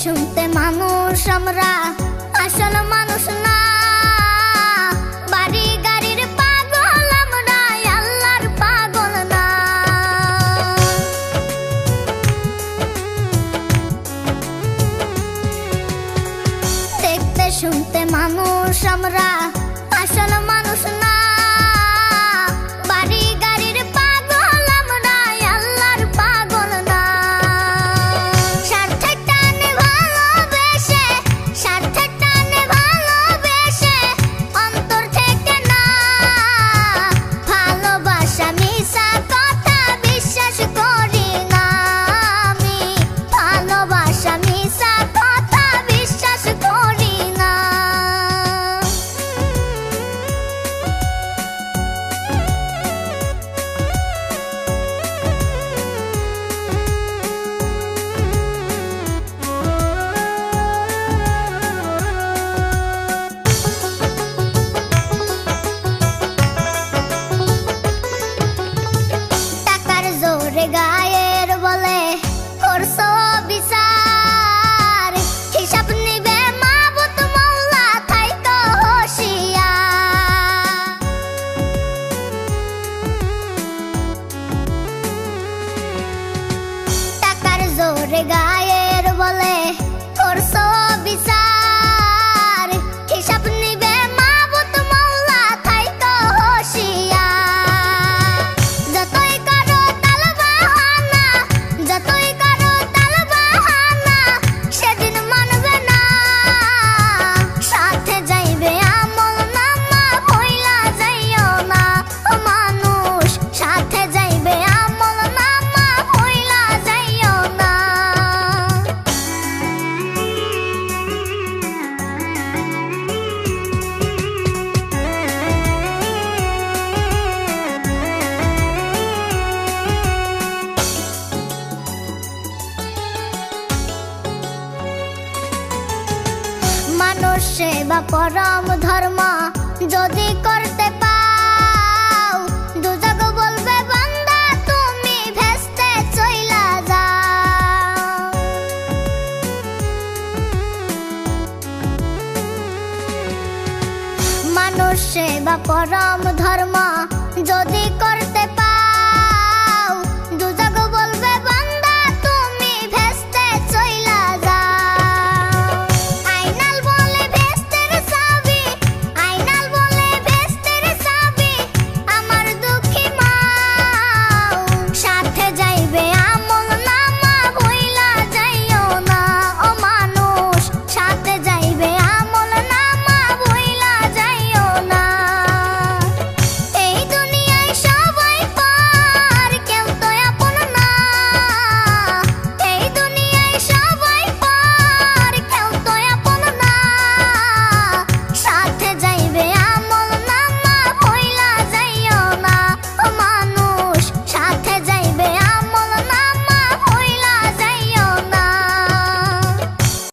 শুনতে মানুষ আমরা, আসল মানুষ না। বাড়ি গাড়ির পাগল আল্লাহর দেখতে শুনতে মানুষ আমরা, আসল মানুষ না। মানুষ সেবা পরম ধর্ম। যদি করতে পাও, দুজগ বলবে, বান্দা, তুমি ভেস্তে চইলা যাও। মানুষ সেবা পরম ধর্ম, যদি করতে পাও